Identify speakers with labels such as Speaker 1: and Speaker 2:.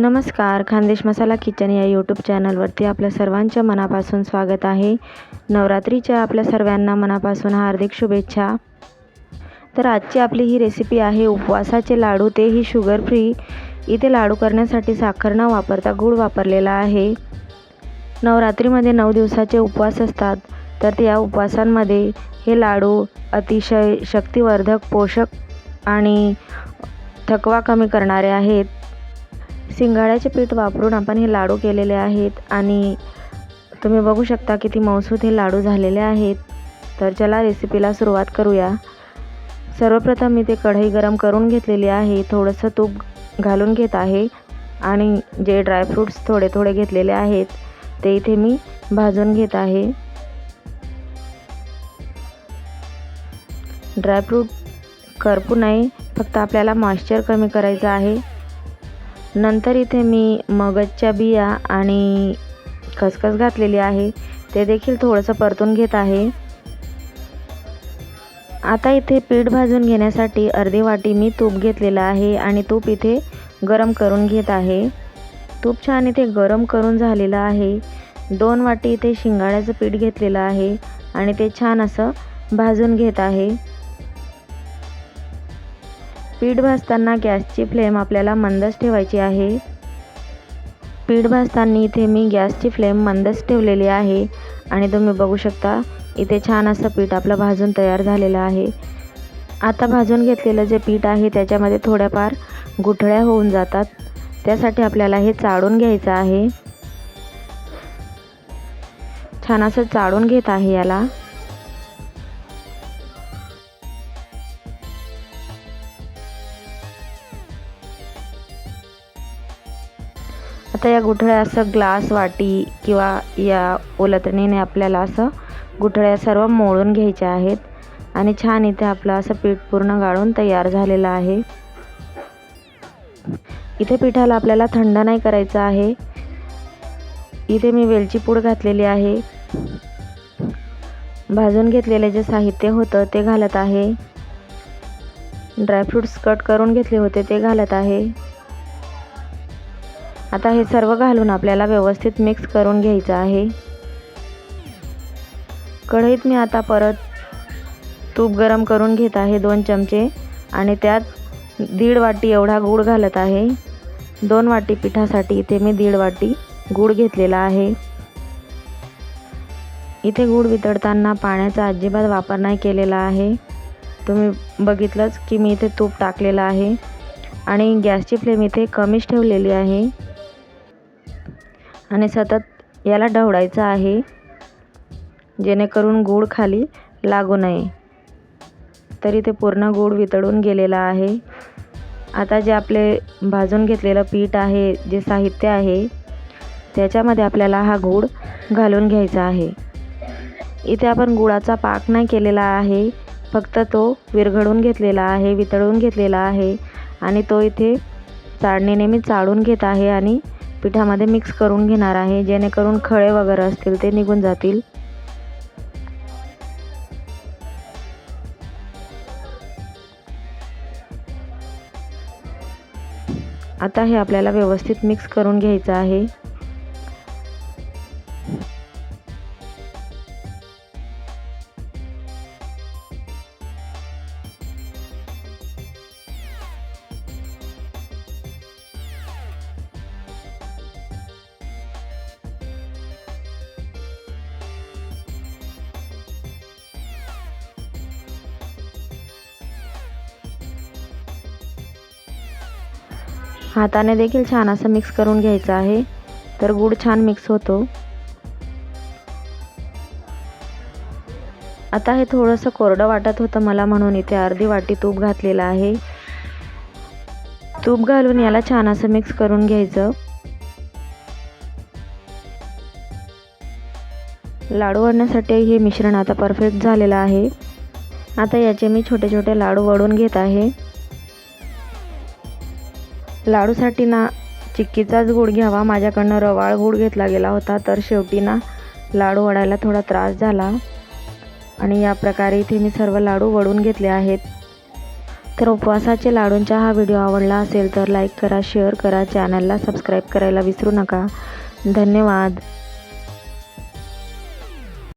Speaker 1: नमस्कार खानदेश मसाला किचन या यूट्यूब चॅनलवरती आपल्या सर्वांच्या मनापासून स्वागत आहे. नवरात्रीच्या आपल्या सर्वांना मनापासून हार्दिक शुभेच्छा. तर आजची आपली ही रेसिपी आहे उपवासाचे लाडू. तेही शुगर फ्री इथे लाडू करण्यासाठी साखर न वापरता गूळ वापरलेला आहे. नवरात्रीमध्ये नऊ दिवसाचे उपवास असतात. तर या उपवासांमध्ये हे लाडू अतिशय शक्तिवर्धक पोषक आणि थकवा कमी करणारे आहेत. शिंगाड्याचे पीठ वापरून आपण हे लाडू केलेले आहेत आणि तुम्ही बघू शकता किती मौसूद हे लाडू झालेले आहेत. तर चला रेसिपीला सुरुवात करूया. सर्वप्रथम मी ते कढई गरम करून घेतलेली आहे. थोडंसं तूप घालून घेत आहे आणि जे ड्रायफ्रूट्स थोडे थोडे घेतलेले आहेत ते इथे मी भाजून घेत आहे. ड्रायफ्रूट करपू नये फक्त आपल्याला मॉइश्चर कमी करायचं आहे. नंतर इथे मी मगजच्या बिया आणि खसखस घातलेली आहे. ते देखील थोडंसं परतून घेत आहे. आता इथे पीठ भाजून घेण्यासाठी अर्धी वाटी मी तूप घेतलेलं आहे आणि तूप इथे गरम करून घेत आहे. तूप छान इथे गरम करून झालेलं आहे. दोन वाटी इथे शिंगाड्याचं पीठ घेतलेलं आहे आणि ते छान असं भाजून घेत आहे. पीठ भाजताना गॅसची फ्लेम आपल्याला मंदच ठेवायची आहे. पीठ भाजताना इथे मी गॅसची फ्लेम मंदच ठेवलेली आहे. आणि तुम्ही बघू शकता इथे छान असं पीठ आपलं भाजून तयार झालेलं आहे. आता भाजून घेतलेलं जे पीठ आहे त्याच्यामध्ये थोड्याफार गुठळ्या होऊन जातात. त्यासाठी आपल्याला हे चाळून घ्यायचं आहे. छान असं चाळून घेत आहे याला. आता या गुठळ्या असं ग्लास वाटी किंवा या ओलतणीने आपल्याला असं गुठळ्या सर्व मोळून घ्यायच्या आहेत आणि छान इथे आपलं असं पीठ पूर्ण गाळून तयार झालेलं आहे. इथे पिठाला आपल्याला थंड नाही करायचं आहे. इथे मी वेलची पूड घातलेली आहे. भाजून घेतलेले जे साहित्य होतं ते घालत आहे. ड्रायफ्रूट्स कट करून घेतले होते ते घालत आहे. आता हे सर्व घालून आपल्याला व्यवस्थित मिक्स करून घ्यायचं आहे. कढईत मी आता परत तूप गरम करून घेत आहे दोन चमचे आणि त्यात दीड वाटी एवढा गूळ घालत आहे. दोन वाटी पिठासाठी इथे मी दीड वाटी गूळ घेतलेला आहे. इथे गूळ वितळताना पाण्याचा अजिबात वापर नाही केलेला आहे. तुम्ही बघितलंच की मी इथे तूप टाकलेलं आहे आणि गॅसची फ्लेम इथे कमीच ठेवलेली आहे. आणि सतत याला ढवळायचं आहे. जेणेकरून गूळ खाली लागू नये. तरी ते पूर्ण गूळ वितळून गेलेला आहे. आता जे आपले भाजून घेतलेलं पीठ आहे जे साहित्य आहे त्याच्यामध्ये आपल्याला हा गूळ घालून घ्यायचा आहे. इथे आपण गुळाचा पाक नाही केलेला आहे. फक्त तो विरघळून घेतलेला आहे वितळून घेतलेला आहे आणि तो इथे चाळणीने मी चाळून घेत आहे आणि पिठामध्ये मिक्स करून घेणार आहे. जेणेकरून खळे वगैरे असतील ते निघून जातील. आता हे आपल्याला व्यवस्थित मिक्स करून घ्यायचं आहे. हाताने देखील छान असं मिक्स करून घ्यायचं आहे. तर गूळ छान मिक्स होतो. आता हे थोडंसं कोरडं वाटत होतं मला म्हणून इथे अर्धी वाटी तूप घातलेलं आहे. तूप घालून याला छान असं मिक्स करून घ्यायचं. लाडू वडण्यासाठी हे मिश्रण आता परफेक्ट झालेलं आहे. आता याचे मी छोटे छोटे लाडू वडून घेत आहे. लाडूसाठी ना चिक्कीचाच गुड घ्यावा माझ्याकडनं रवाळ गुड घेतला गेला होता तर शेवटी ना लाडू वडायला थोडा त्रास झाला. आणि या प्रकारे इथे मी सर्व लाडू वडून घेतले आहेत. तर उपवासाचे लाडूंचा हा व्हिडिओ आवडला असेल तर लाईक करा शेअर करा चॅनलला सबस्क्राईब करायला विसरू नका. धन्यवाद.